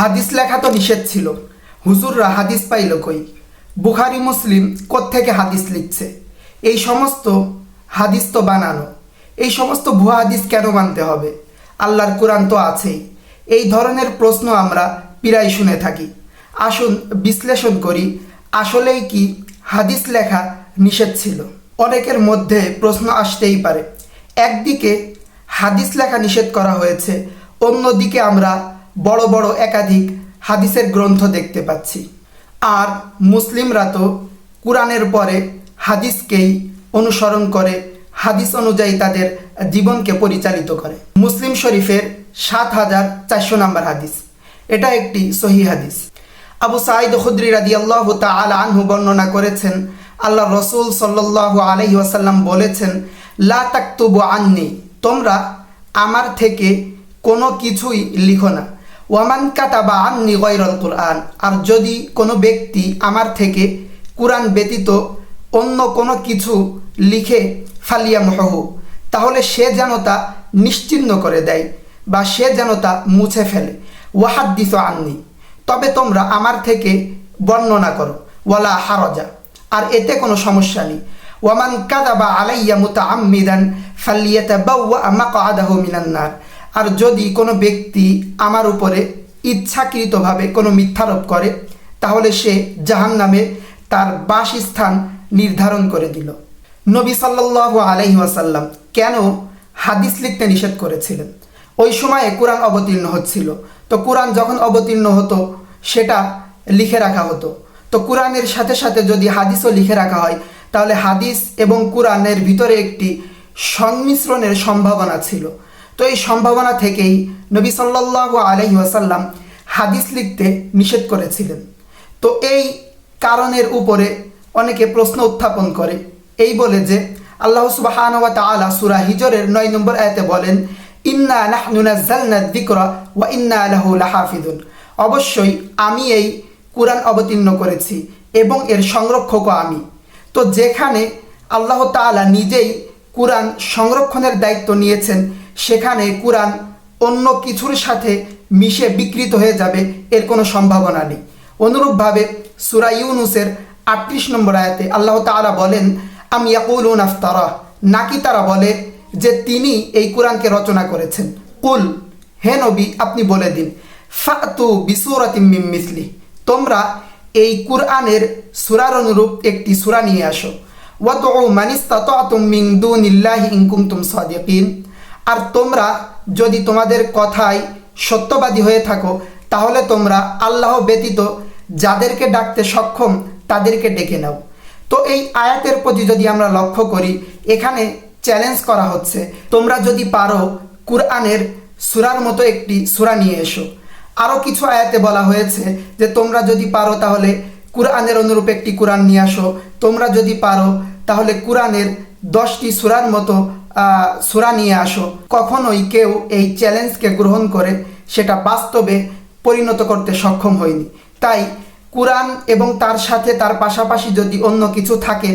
হাদিস লেখা তো নিষেধ ছিল। হুজুররা হাদিস পাইল কই? বুখারি, মুসলিম কোত্থেকে হাদিস লিখছে? এই সমস্ত হাদিস তো বানানো। এই সমস্ত ভুয়া হাদিস কেন মানতে হবে? আল্লাহর কোরআন তো আছেই। এই ধরনের প্রশ্ন আমরা প্রায় শুনে থাকি। আসুন বিশ্লেষণ করি, আসলেই কি হাদিস লেখা নিষেধ ছিল? অনেকের মধ্যে প্রশ্ন আসতেই পারে। একদিকে হাদিস লেখা নিষেধ করা হয়েছে, অন্যদিকে আমরা বড় বড় একাধিক হাদিসের গ্রন্থ দেখতে পাচ্ছি। আর মুসলিমরা তো কোরআনের পরে হাদিসকেই অনুসরণ করে, হাদিস অনুযায়ী তাদের জীবনকে পরিচালিত করে। মুসলিম শরীফের সাত হাজার চারশো নম্বর হাদিস। এটা একটি সহি হাদিস। আবু সাঈদ খুদ্রি রাদি আল্লাহ তাল আনহু বর্ণনা করেছেন, আল্লাহ রসুল সাল্লাহ আলহি ওয়াসাল্লাম বলেছেন, লা তাকতুবু আননি, তোমরা আমার থেকে কোনো কিছুই লিখো না। ওয়ামান কাতাবা আননি গৈরল কোরআন। আর যদি কোনো ব্যক্তি আমার থেকে কোরআন ব্যতীত অন্য কোনো কিছু লিখে ফালিয়া মহু তাহলে সে যেন তা নিশ্চিহ্ন করে দেয় বা সে যেন তা মুছে ফেলে। ওয়াহাদ দিস আননি, তবে তোমরা আমার থেকে বর্ণনা করো। ওয়ালা হারজা, আর এতে কোনো সমস্যা নেই। ওয়ামান কাদাবা আলাইয়া মুতা আম্মিদান ফাল্লিয়াতা বাউয়া মাকাদাহু মিনান্নার আর যদি কোনো ব্যক্তি আমার উপরে ইচ্ছাকৃতভাবে কোনো মিথ্যারোপ করে, তাহলে সে জাহান নামে তার বাসস্থান নির্ধারণ করে দিল। নবী সাল্লাহ আলহি ওয়াসাল্লাম কেন হাদিস লিখতে নিষেধ করেছিলেন? ওই সময়ে কোরআন অবতীর্ণ হচ্ছিল। তো কোরআন যখন অবতীর্ণ হতো, সেটা লিখে রাখা হতো। তো কোরআনের সাথে সাথে যদি হাদিসও লিখে রাখা হয়, তাহলে হাদিস এবং কোরআনের ভিতরে একটি সংমিশ্রণের সম্ভাবনা ছিল। তো এই সম্ভাবনা থেকেই নবী সাল্লাহ আলহি ওয়াসাল্লাম হাদিস লিখতে নিষেধ করেছিলেন। তো এই কারণের উপরে অনেকে প্রশ্ন উত্থাপন করে। এই বলে যে আল্লাহ সুবাহান ওয়া তাআলা সূরা হিজরের নয় নম্বর আয়াতে বলেন, ইন্না নাহনু নাযালনা যিকরা ওয়া ইন্না লাহু লাহাফিজুন। অবশ্যই আমি এই কুরআন অবতীর্ণ করেছি এবং এর সংরক্ষকও আমি। তো যেখানে আল্লাহ তাআলা নিজেই কুরআন সংরক্ষণের দায়িত্ব নিয়েছেন সেখানে কুরআন অন্য কিছুর সাথে মিশে বিকৃত হয়ে যাবে, এর কোনো সম্ভাবনা নেই। অনুরূপভাবে সুরা ইউনুসের আটত্রিশ নম্বর আয়াতে আল্লাহ তাআলা বলেন, আমি ইয়াকুলুন আফতারা? নাকি তারা বলে যে, তিনি এই কোরআনকে রচনা করেছেন। কুল, হে নবী, আপনি বলে দিন, ফাতু বিসুরাতিম মিসলি তোমরা এই কুরআনের সুরার অনুরূপ একটি সুরা নিয়ে আসো। ওয়াদউ মানিস্তাতাতুম মিন দুনিল্লাহি ইন কুনতুম সাদিকিন। আর তোমরা যদি তোমাদের কথায় সত্যবাদী হয়ে থাকো, তাহলে তোমরা আল্লাহ ব্যতীত যাদেরকে ডাকতে সক্ষম তাদেরকে ডেকে নাও। তো এই আয়াতের প্রতি যদি আমরা লক্ষ্য করি, এখানে চ্যালেঞ্জ করা হচ্ছে, তোমরা যদি পারো কুরআনের সুরার মতো একটি সুরা নিয়ে এসো। আরও কিছু আয়াতে বলা হয়েছে যে, তোমরা যদি পারো তাহলে কুরআনের অনুরূপ একটি কোরআন নিয়ে আসো। তোমরা যদি পারো তাহলে কুরআনের দশটি সুরার মতো সুরা নিয়ে আসো। কখনোই কেউ এই চ্যালেঞ্জকে গ্রহণ করে সেটা বাস্তবে পরিণত করতে সক্ষম হয়নি। তাই কোরআন এবং তার সাথে তার পাশাপাশি যদি অন্য কিছু থাকে,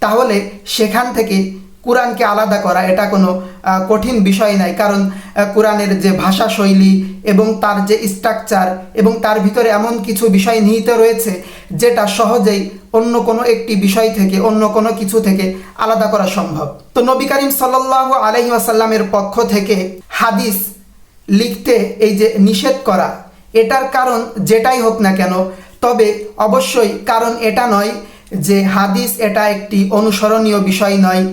তাহলে সেখান থেকে কোরআনকে আলাদা করা, এটা কোনো কঠিন বিষয় নাই। কারণ কোরআনের যে ভাষা শৈলী এবং তার যে স্ট্রাকচার এবং তার ভিতরে এমন কিছু বিষয় নিহিত রয়েছে, যেটা সহজেই অন্য কোনো একটি বিষয় থেকে, অন্য কোনো কিছু থেকে আলাদা করা সম্ভব। তো নবী করিম সাল্লাহ আলহি আসাল্লামের পক্ষ থেকে হাদিস লিখতে এই যে নিষেধ করা, এটার কারণ যেটাই হোক না কেন, তবে অবশ্যই কারণ এটা নয় যে হাদিস এটা একটি অনুসরণীয় বিষয় নয়।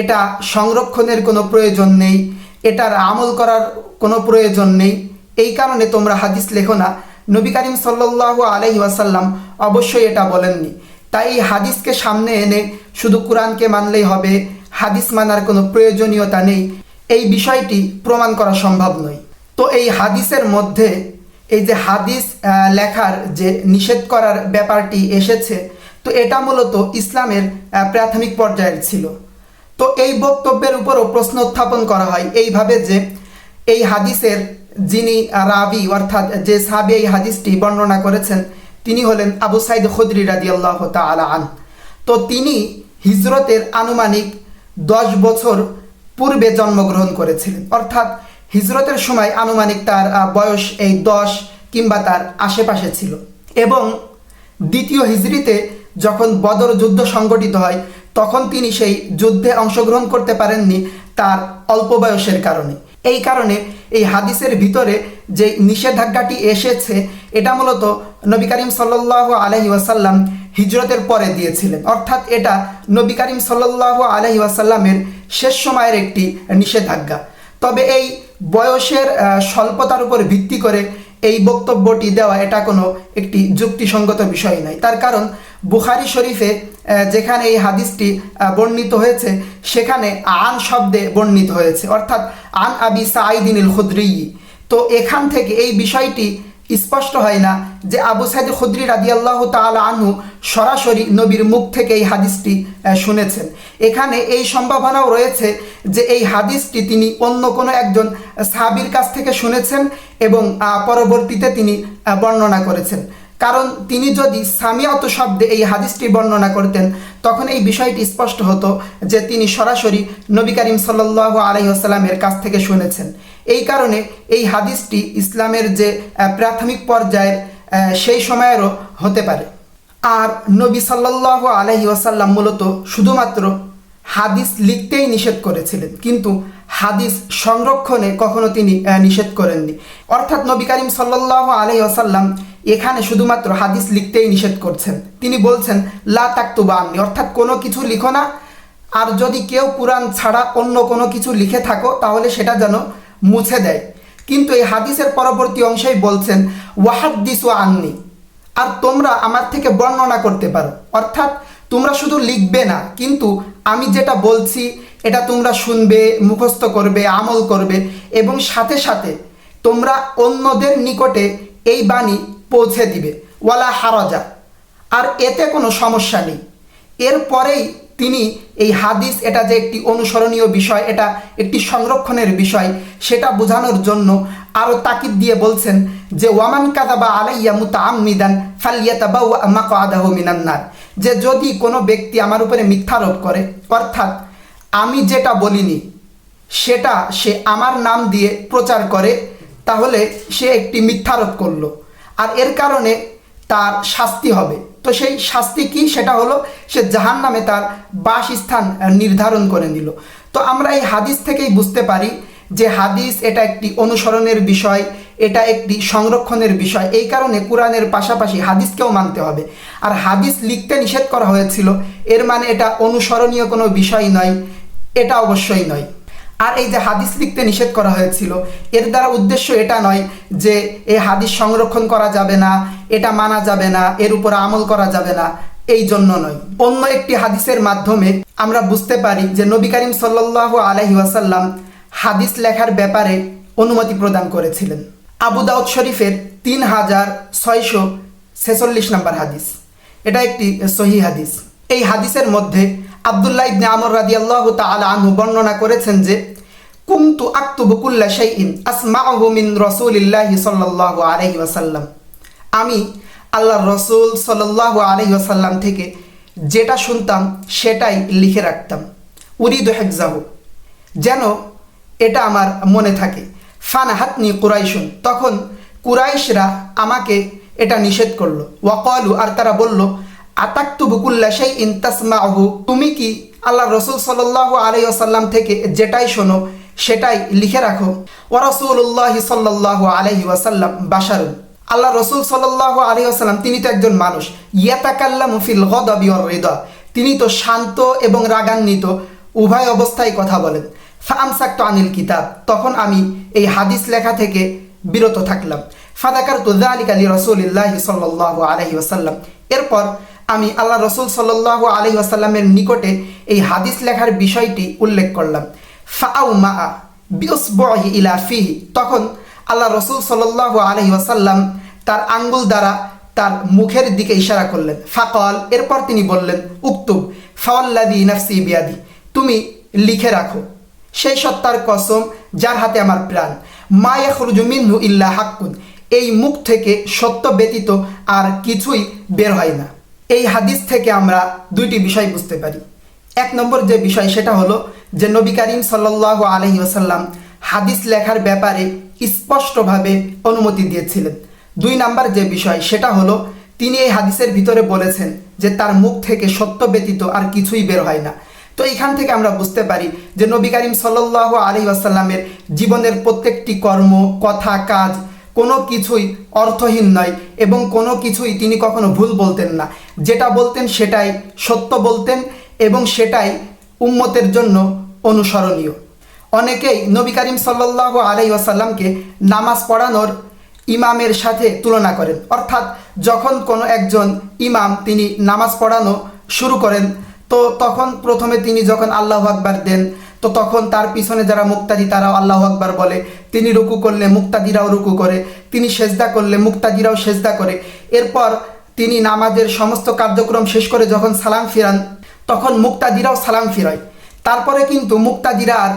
এটা সংরক্ষণের কোনো প্রয়োজন নেই, এটার আমল করার কোনো প্রয়োজন নেই। এই কারণে তোমরা হাদিস লেখো না। নবী করিম সাল্লাহ আলহি ওয়াসাল্লাম অবশ্যই এটা বলেননি। তাই এই হাদিসকে সামনে এনে শুধু কোরআনকে মানলেই হবে, হাদিস মানার কোনো প্রয়োজনীয়তা নেই। এই বিষয়টি প্রমাণ করা সম্ভব নয়। তো এই হাদিসের মধ্যে এই যে হাদিস লেখার যে নিষেধ করার ব্যাপারটি এসেছে, তো এটা মূলত ইসলামের প্রাথমিক পর্যায়ের ছিল। তো এই বক্তব্যের উপরও প্রশ্ন উত্থাপন করা হয়। এইভাবে যে এই হাদিসের যিনি রাবি, অর্থাৎ যে সাবি এই হাদিসটি বর্ণনা করেছেন, তিনি হলেন আবু সাইদ খুদরি রাদি আল্লাহ আন তো তিনি হিজরতের আনুমানিক দশ বছর পূর্বে জন্মগ্রহণ করেছিলেন। অর্থাৎ হিজরতের সময় আনুমানিক তার বয়স এই দশ কিংবা তার আশেপাশে ছিল। এবং দ্বিতীয় হিজড়িতে যখন বদর যুদ্ধ সংগঠিত হয় তখন তিনি সেই যুদ্ধে অংশগ্রহণ করতে পারেননি তার অল্প বয়সের কারণে। এই কারণে এই হাদিসের ভিতরে যে নিষেধাজ্ঞাটি এসেছে, এটা মূলত নবী করিম সাল্লাহ আলহি ওয়াসাল্লাম হিজরতের পরে দিয়েছিলেন। অর্থাৎ এটা নবী করিম সাল্লাহ আলহি ওয়াসাল্লামের শেষ সময়ের একটি নিষেধাজ্ঞা। তবে এই বয়সের স্বল্পতার উপর ভিত্তি করে এই বক্তব্যটি দেওয়া এটা কোনো একটি যুক্তিসঙ্গত বিষয় নয়। তার কারণ বুখারি শরীফে যেখানে এই হাদিসটি বর্ণিত হয়েছে, সেখানে আন শব্দে বর্ণিত হয়েছে। অর্থাৎ আন আবি সাঈদিনিল খুদ্রি তো এখান থেকে এই বিষয়টি স্পষ্ট হয় না যে আবু সাইদ খুদ্রি রাজি আল্লাহ তাল আনু সরাসরি নবীর মুখ থেকে এই হাদিসটি শুনেছেন। এখানে এই সম্ভাবনাও রয়েছে যে এই হাদিসটি তিনি অন্য কোনো একজন সাহাবির কাছ থেকে শুনেছেন এবং পরবর্তীতে তিনি বর্ণনা করেছেন। কারণ তিনি যদি সামিয়াত শব্দে এই হাদিসটি বর্ণনা করতেন, তখন এই বিষয়টি স্পষ্ট হতো যে তিনি সরাসরি নবী করিম সাল্লাহ আলহিহাস্লামের কাছ থেকে শুনেছেন। এই কারণে এই হাদিসটি ইসলামের যে প্রাথমিক পর্যায়ের সেই সময়েরও হতে পারে। আর নবী সাল্লাহ আলহি ওয়াসাল্লাম মূলত শুধুমাত্র হাদিস লিখতেই নিষেধ করেছিলেন, কিন্তু হাদিস সংরক্ষণে কখনো তিনি নিষেধ করেননি। অর্থাৎ নবী করিম সাল্লাহ আলহি আসাল্লাম এখানে শুধুমাত্র হাদিস লিখতেই নিষেধ করছেন। তিনি বলছেন, লা তাকতুবা আননি। অর্থাৎ কোনো কিছু লিখো না। আর যদি কেউ কোরআন ছাড়া অন্য কোনো কিছু লিখে থাকো, তাহলে সেটা যেন মুছে দেয়। কিন্তু এই হাদিসের পরবর্তী অংশেই বলছেন, ওয়াহাদ্দিসু আননি। আর তোমরা আমার থেকে বর্ণনা করতে পারো। অর্থাৎ তোমরা শুধু লিখবে না, কিন্তু আমি যেটা বলছি, এটা তোমরা শুনবে, মুখস্থ করবে, আমল করবে। এবং সাথে সাথে তোমরা অন্যদের নিকটে এই বাণী পৌঁছে দিবে। ওয়ালা হারাজা। আর এতে কোনো সমস্যা নেই। এরপরেই তিনি এই হাদিস, এটা যে একটি অনুসরণীয় বিষয়, এটা একটি সংরক্ষণের বিষয়, সেটা বোঝানোর জন্য আরও তাকিদ দিয়ে বলছেন যে, ওয়ামান কাদাবা আলাইয়া মুতা আমিদান ফালিয়াতাবা মাকাদাহু মিনান্নার যে, যদি কোনো ব্যক্তি আমার উপরে মিথ্যারোপ করে, অর্থাৎ আমি যেটা বলিনি, সেটা সে আমার নাম দিয়ে প্রচার করে, তাহলে সে একটি মিথ্যারোপ করল। আর এর কারণে তার শাস্তি হবে। তো সেই শাস্তি কি? সেটা হলো, সে জাহান নামে তার বাসস্থান নির্ধারণ করে নিল। তো আমরা এই হাদিস থেকেই বুঝতে পারি যে হাদিস এটা একটি অনুসরণের বিষয়, এটা একটি সংরক্ষণের বিষয়। এই কারণে কোরআনের পাশাপাশি হাদিসকেও মানতে হবে। আর হাদিস লিখতে নিষেধ করা হয়েছিল, এর মানে এটা অনুসরণীয় কোনো বিষয় নয়, এটা অবশ্যই নয়। আর এই যে হাদিস লিখতে নিষেধ করা হয়েছিল, এর দ্বারা উদ্দেশ্য এটা নয় যে এই হাদিস সংরক্ষণ করা যাবে না, এটা মানা যাবে না, এর উপর আমল করা যাবে না, এই জন্য নয়। অন্য একটি হাদিসের মাধ্যমে আমরা বুঝতে পারি যে নবী করিম সাল্লাহ আলহি ওয়াসাল্লাম হাদিস লেখার ব্যাপারে অনুমতি প্রদান করেছিলেন। আবু দাউদ শরীফের তিন হাজার ছয়শো ছেচল্লিশ নম্বর হাদিস। এটা একটি সহি হাদিস। এই হাদিসের মধ্যে আবদুল্লাহ ইবনে আমর রাদিয়াল্লাহু তাআলা আনহু বর্ণনা করেছেন যে, কুমতু আক্তুবু কুল্লা শাইইন আসমাউহু মিন রাসূলিল্লাহি সাল্লাল্লাহু আলাইহি ওয়াসাল্লাম। আমি আল্লাহর রসুল সাল্লাল্লাহু আলাইহি ওয়াসাল্লাম থেকে যেটা শুনতাম, সেটাই লিখে রাখতাম। উরিদ হেফজাহু, যেন এটা আমার মনে থাকে। ফানাহাতনি কুরাইশুন, তখন কুরাইশরা আমাকে এটা নিষেধ করল। ওয়াকালু, আর তারা বলল আতাক্তু বুকুল্লা সেই ইন্তাসমাহু তুমি কি আল্লাহ রসুল সাল্লাহ আলাইসাল্লাম থেকে যেটাই শোনো, সেটাই লিখে রাখো? ও রসুল্লাহ সাল্লাহ আলহি ওয়াসাল্লাম বাসারুন আল্লাহ রসুল সাল্লাহ আলী আসাল্লাম তিনি তো একজন মানুষ। ইয়াতাকাল্লা মুফিল গদাবি হৃদয় তিনি তো শান্ত এবং রাগান্বিত, উভয় অবস্থায় কথা বলেন। ফামসাক্ত আনিল কিতাব। তখন আমি এই হাদিস লেখা থেকে বিরত থাকলাম। ফাদাকার তুজা আলী রসুলিল্লাহ সাল্লাহ আলহি আসাল্লাম এরপর আমি আল্লাহ রসুল সাল্লাহ আলহি আসাল্লামের নিকটে এই হাদিস লেখার বিষয়টি উল্লেখ করলাম। ফাউ মা বিউসবহি ইলা ফিহি। তখন আল্লাহ রসুল সাল্লাহ আলহি আসাল্লাম তার আঙ্গুল দ্বারা তার মুখের দিকে ইশারা করলেন। ফাকল, এরপর তিনি বললেন উক্তুব ফাওয়াল্লাদি নাফসি বিয়াদি, তুমি লিখে রাখো। সেই সত্তার কসম যার হাতে আমার প্রাণ। মায়া খরুজু মিনহু ইল্লা হাক্কুন। এই মুখ থেকে সত্য ব্যতীত আর কিছুই বের হয় না। এই হাদিস থেকে আমরা দুইটি বিষয় বুঝতে পারি। এক নম্বর যে বিষয়, সেটা হলো যে নবী করিম সাল্লাহ আলহি আসাল্লাম হাদিস লেখার ব্যাপারে স্পষ্টভাবে অনুমতি দিয়েছিলেন। দুই নাম্বার যে বিষয়, সেটা হলো তিনি এই হাদিসের ভিতরে বলেছেন যে তার মুখ থেকে সত্য ব্যতীত আর কিছুই বের হয় না। তো এখান থেকে আমরা বুঝতে পারি যে নবী করিম সাল্লাহ আলী আসাল্লামের জীবনের প্রত্যেকটি কর্ম, কথা, কাজ কোনো কিছুই অর্থহীন নয় এবং কোনো কিছুই তিনি কখনো ভুল বলতেন না। যেটা বলতেন সেটাই সত্য বলতেন এবং সেটাই উম্মতের জন্য অনুসরণীয়। অনেকেই নবী করিম সাল্লাহ আলাই আসাল্লামকে নামাজ পড়ানোর ইমামের সাথে তুলনা করেন। অর্থাৎ যখন কোনো একজন ইমাম তিনি নামাজ পড়ানো শুরু করেন, তো তখন প্রথমে তিনি যখন আল্লাহ আকবার দেন তো তখন তার পিছনে যারা মুক্তাদি, তারাও আল্লাহ আকবার বলে। তিনি রুকু করলে মুক্তাদিরাও রুকু করে, তিনি সেজদা করলে মুক্তাদিরাও সেজদা করে। এরপর তিনি নামাজের সমস্ত কার্যক্রম শেষ করে যখন সালাম ফিরান, তখন মুক্তাদিরাও সালাম ফিরায়। তারপরে কিন্তু মুক্তাদিরা আর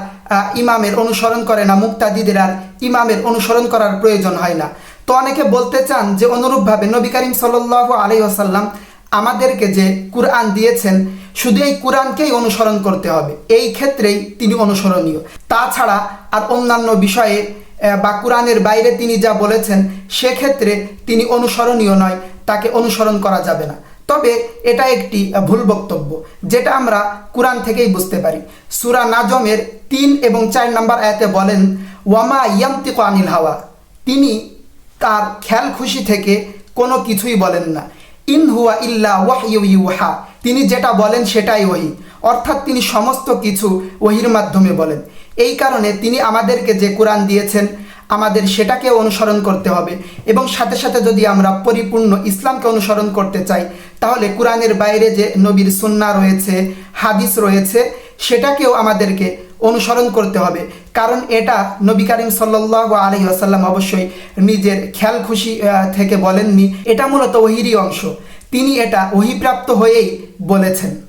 ইমামের অনুসরণ করে না, মুক্তাদিদের আর ইমামের অনুসরণ করার প্রয়োজন হয় না। তো অনেকে বলতে চান যে, অনুরূপভাবে নবী করিম সাল্লাহ আলি আসাল্লাম আমাদেরকে যে কুরআন দিয়েছেন, শুধু এই কোরআনকেই অনুসরণ করতে হবে। এই ক্ষেত্রেই তিনি অনুসরণীয়। তাছাড়া আর অন্যান্য বিষয়ে বা কোরআনের বাইরে তিনি যা বলেছেন, সেক্ষেত্রে তিনি অনুসরণীয় নয়, তাকে অনুসরণ করা যাবে না। তবে এটা একটি ভুল বক্তব্য, যেটা আমরা কোরআন থেকেই বুঝতে পারি। সুরা নাজমের তিন এবং চার নম্বর আয়াতে বলেন, ওয়ামা ইয়ামতিক আনিল হাওয়া। তিনি তার খেয়াল খুশি থেকে কোনো কিছুই বলেন না। ইন হুয়া ইল্লা ইউহা। তিনি যেটা বলেন সেটাই ওহি। অর্থাৎ তিনি সমস্ত কিছু ওহির মাধ্যমে বলেন। এই কারণে তিনি আমাদেরকে যে কোরআন দিয়েছেন, আমাদের সেটাকে অনুসরণ করতে হবে। এবং সাথে সাথে যদি আমরা পরিপূর্ণ ইসলামকে অনুসরণ করতে চাই, তাহলে কোরআনের বাইরে যে নবীর সুন্না রয়েছে, হাদিস রয়েছে, সেটাকেও আমাদেরকে অনুসরণ করতে হবে। কারণ এটা নবী করিম সাল্লাহ আলি আসাল্লাম অবশ্যই নিজের খেয়াল খুশি থেকে বলেননি। এটা মূলত ওহিরই অংশ। তিনি এটা ওহিপ্রাপ্ত হয়েই বলেছেন।